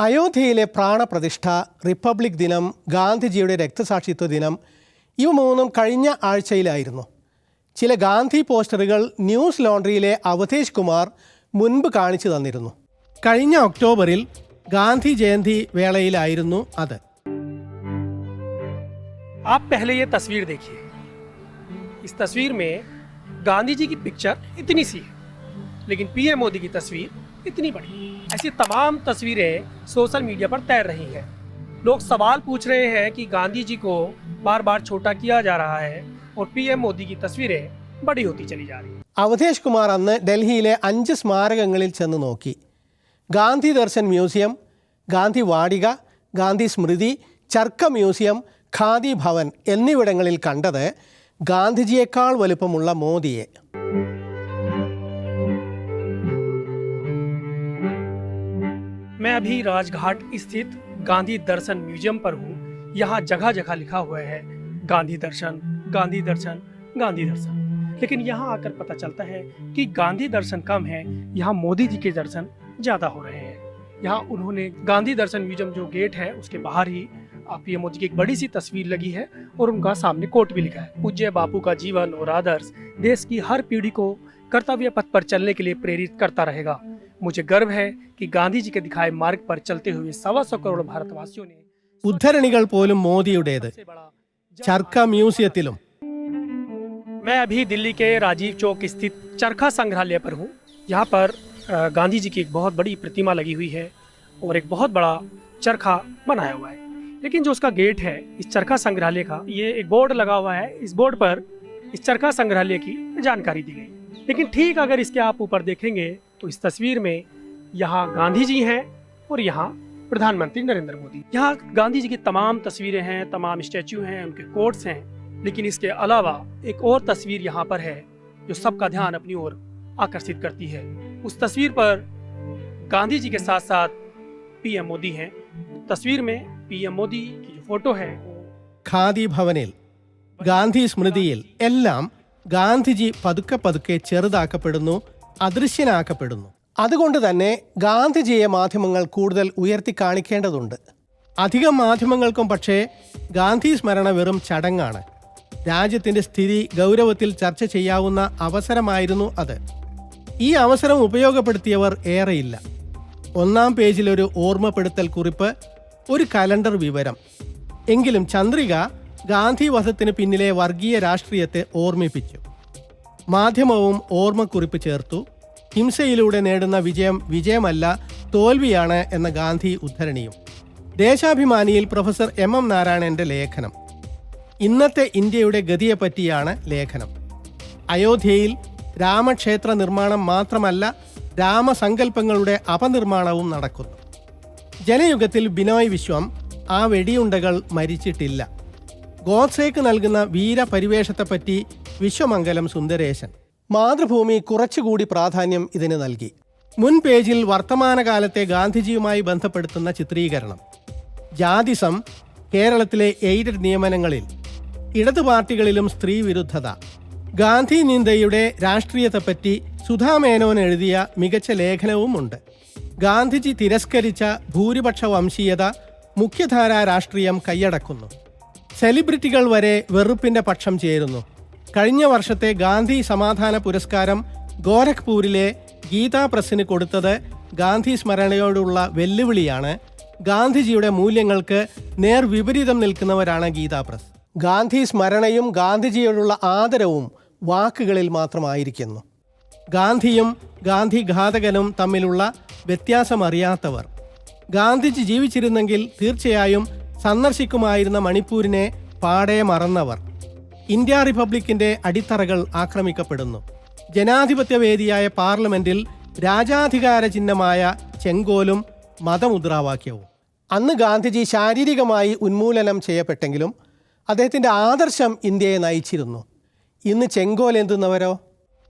അയോധ്യയിലെ പ്രാണപ്രതിഷ്ഠ റിപ്പബ്ലിക് ദിനം ഗാന്ധിജിയുടെ രക്തസാക്ഷിത്വ ദിനം ഇവ മൂന്നും കഴിഞ്ഞ ആഴ്ചയിലായിരുന്നു ചില ഗാന്ധി പോസ്റ്ററുകൾ ന്യൂസ് ലോണ്ടറിയിലെ അവധേഷ് കുമാർ മുൻപ് കാണിച്ചു തന്നിരുന്നു കഴിഞ്ഞ ഒക്ടോബറിൽ ഗാന്ധി ജയന്തി വേളയിലായിരുന്നു അത് आप पहले ये तस्वीर देखिए इस तस्वीर में गांधी जी की पिक्चर इतनी सी है लेकिन पीएम मोदी की तस्वीर इतनी बड़ी ऐसी तमाम तस्वीरें सोशल मीडिया पर तैर रही हैं लोग सवाल पूछ रहे हैं कि गांधी जी को बार बार छोटा किया जा रहा है और पीएम मोदी की तस्वीरें बड़ी होती चली जा रही हैं അവധേഷ് കുമാർ അന്ന് ഡൽഹിയിലെ അഞ്ച് സ്മാരകങ്ങളിൽ ചെന്ന് നോക്കി ഗാന്ധി ദർശൻ മ്യൂസിയം ഗാന്ധി വാടിക ഗാന്ധി സ്മൃതി ചർക്ക മ്യൂസിയം ഖാദി ഭവൻ എന്നിവിടങ്ങളിൽ കണ്ടത് ഗാന്ധിജിയേക്കാൾ വലുപ്പമുള്ള മോദിയെ मैं अभी राजघाट स्थित गांधी दर्शन म्यूज़ियम पर हूँ। यहाँ जगह जगह लिखा हुआ है, गांधी दर्शन गांधी दर्शन गांधी दर्शन। लेकिन यहाँ आकर पता चलता है कि गांधी दर्शन कम है, यहाँ मोदी जी के दर्शन ज़्यादा हो रहे हैं। यहाँ उन्होंने गांधी दर्शन म्यूज़ियम जो गेट है, उसके बाहर ही पीएम मोदी की एक बड़ी सी तस्वीर लगी है और उनका सामने कोट भी लिखा है। पूज्य बापू का जीवन और आदर्श देश की हर पीढ़ी को कर्तव्य पथ पर चलने के लिए प्रेरित करता रहेगा। मुझे गर्व है कि गांधी जी के दिखाए मार्ग पर चलते हुए सवा सौ करोड़ भारतवासियों ने ഉദ്ധരണികൾ പോലും മോദിയുടേത് सबसे बड़ा जन- ചർക്ക മ്യൂസിയത്തിലും मैं अभी दिल्ली के राजीव चौक स्थित चरखा संग्रहालय पर हूँ यहाँ पर अ, गांधी जी की एक बहुत बड़ी प्रतिमा लगी हुई है और एक बहुत बड़ा चरखा बनाया हुआ है लेकिन जो उसका गेट है इस चरखा संग्रहालय का ये एक बोर्ड लगा हुआ है इस बोर्ड पर इस चरखा संग्रहालय की जानकारी दी गई लेकिन ठीक अगर इसके आप ऊपर देखेंगे तो इस तस्वीर में यहाँ गांधी जी हैं और यहाँ प्रधानमंत्री नरेंद्र मोदी यहाँ गांधी जी की तमाम तस्वीरें हैं तमाम स्टैचू हैं उनके कोट्स हैं लेकिन इसके अलावा एक और तस्वीर यहाँ पर है जो सबका ध्यान अपनी ओर आकर्षित करती है उस तस्वीर पर गांधी जी के साथ साथ पीएम मोदी हैं तस्वीर में पीएम मोदी की जो फोटो है वो ഖാദി ഭവനിൽ ഗാന്ധി സ്മൃതിയിൽ എല്ലാം ഗാന്ധിജി പതുക്കെ പതുക്കെ ചെറുതാക്കപ്പെടുന്നു അദൃശ്യനാക്കപ്പെടുന്നു. അതുകൊണ്ട് തന്നെ ഗാന്ധിജിയെ മാധ്യമങ്ങൾ കൂടുതൽ ഉയർത്തി കാണിക്കേണ്ടതുണ്ട്. അധികം മാധ്യമങ്ങൾക്കും പക്ഷേ ഗാന്ധി സ്മരണ വെറും ചടങ്ങാണ്. രാജ്യത്തിന്റെ സ്ഥിതി ഗൗരവത്തിൽ ചർച്ച ചെയ്യാവുന്ന അവസരമായിരുന്നു അത്. ഈ അവസരം ഉപയോഗപ്പെടുത്തിയവർ ഏറെയില്ല. ഒന്നാം പേജിലൊരു ഓർമ്മപ്പെടുത്തൽ കുറിപ്പ് ഒരു കലണ്ടർ വിവരം. എങ്കിലും ചന്ദ്രിക ഗാന്ധി വധത്തിന് പിന്നിലെ വർഗീയ രാഷ്ട്രീയത്തെ ഓർമ്മിപ്പിച്ചു. മാധ്യമവും ഓർമ്മക്കുറിപ്പ് ചേർത്തു. ഹിംസയിലൂടെ നേടുന്ന വിജയം വിജയമല്ല തോൽവിയാണ് എന്ന ഗാന്ധി ഉദ്ധരണിയും. ദേശാഭിമാനിയിൽ പ്രൊഫസർ എം എം നാരായണന്റെ ലേഖനം. ഇന്നത്തെ ഇന്ത്യയുടെ ഗതിയെപ്പറ്റിയാണ് ലേഖനം. അയോധ്യയിൽ രാമക്ഷേത്ര നിർമ്മാണം മാത്രമല്ല രാമസങ്കല്പങ്ങളുടെ അപനിർമ്മാണവും നടക്കുന്നു. ജനയുഗത്തിൽ ബിനോയ് വിശ്വം ആ വെടിയുണ്ടകൾ മരിച്ചിട്ടില്ല. ഗോഡ്സേക്ക് നൽകുന്ന വീരപരിവേഷത്തെപ്പറ്റി വിശ്വമംഗലം സുന്ദരേശൻ. മാതൃഭൂമി കുറച്ചുകൂടി പ്രാധാന്യം ഇതിന് നൽകി. മുൻ പേജിൽ വർത്തമാനകാലത്തെ ഗാന്ധിജിയുമായി ബന്ധപ്പെടുത്തുന്ന ചിത്രീകരണം. ജാതിസം കേരളത്തിലെ എയ്ഡഡ് നിയമനങ്ങളിൽ ഇടതു പാർട്ടികളിലും സ്ത്രീ വിരുദ്ധത. ഗാന്ധി നിന്ദയുടെ രാഷ്ട്രീയത്തെപ്പറ്റി സുധാമേനോൻ എഴുതിയ മികച്ച ലേഖനവും ഉണ്ട് ഗാന്ധിജി തിരസ്കരിച്ച ഭൂരിപക്ഷ വംശീയത മുഖ്യധാരാ രാഷ്ട്രീയം കൈയടക്കുന്നു. സെലിബ്രിറ്റികൾ വരെ വെറുപ്പിന്റെ പക്ഷം ചേരുന്നു. കഴിഞ്ഞ വർഷത്തെ ഗാന്ധി സമാധാന പുരസ്കാരം ഗോരഖ്പൂരിലെ ഗീതാ പ്രസ്സിന് കൊടുത്തത് ഗാന്ധി സ്മരണയോടുള്ള വെല്ലുവിളിയാണ്. ഗാന്ധിജിയുടെ മൂല്യങ്ങൾക്ക് നേർ വിപരീതം നിൽക്കുന്നവരാണ് ഗീതാ പ്രസ്. ഗാന്ധി സ്മരണയും ഗാന്ധിജിയോടുള്ള ആദരവും വാക്കുകളിൽ മാത്രമായിരിക്കുന്നു. ഗാന്ധിയും ഗാന്ധി ഘാതകനും തമ്മിലുള്ള വ്യത്യാസമറിയാത്തവർ. ഗാന്ധിജി ജീവിച്ചിരുന്നെങ്കിൽ തീർച്ചയായും സന്ദർശിക്കുമായിരുന്ന മണിപ്പൂരിനെ പാടെ മറന്നവർ. ഇന്ത്യ റിപ്പബ്ലിക്കിന്റെ അടിത്തറകൾ ആക്രമിക്കപ്പെടുന്നു. ജനാധിപത്യവേദിയായ പാർലമെന്റിൽ രാജാധികാര ചിഹ്നമായ ചെങ്കോലും മതമുദ്രാവാക്യവും. അന്ന് ഗാന്ധിജി ശാരീരികമായി ഉന്മൂലനം ചെയ്യപ്പെട്ടെങ്കിലും അദ്ദേഹത്തിന്റെ ആദർശം ഇന്ത്യയെ നയിച്ചിരുന്നു. ഇന്ന് ചെങ്കോൽ എന്തുന്നവരോ?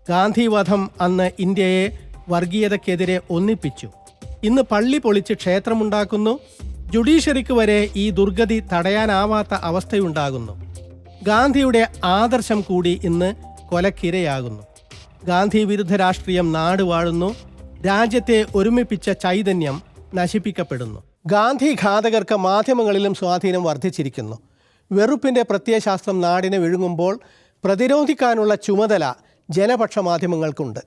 ഗാന്ധി വധം അന്ന് ഇന്ത്യയെ വർഗീയതക്കെതിരെ ഒന്നിപ്പിച്ചു. ഇന്ന് പള്ളി പൊളിച്ച് ക്ഷേത്രമുണ്ടാക്കുന്നു. ജുഡീഷ്യറിക്ക് വരെ ഈ ദുർഗതി തടയാനാവാത്ത അവസ്ഥയുണ്ടാകുന്നു. ഗാന്ധിയുടെ ആദർശം കൂടി ഇന്ന് കൊലക്കിരയാകുന്നു. ഗാന്ധി വിരുദ്ധ രാഷ്ട്രീയം നാട് വാഴുന്നു രാജ്യത്തെ ഒരുമിപ്പിച്ച ചൈതന്യം നശിപ്പിക്കപ്പെടുന്നു. ഗാന്ധി ഘാതകർക്ക് മാധ്യമങ്ങളിലും സ്വാധീനം വർദ്ധിച്ചിരിക്കുന്നു. വെറുപ്പിന്റെ പ്രത്യയശാസ്ത്രം നാടിനെ വിഴുങ്ങുമ്പോൾ പ്രതിരോധിക്കാനുള്ള ചുമതല ജനപക്ഷ മാധ്യമങ്ങൾക്കുണ്ട്.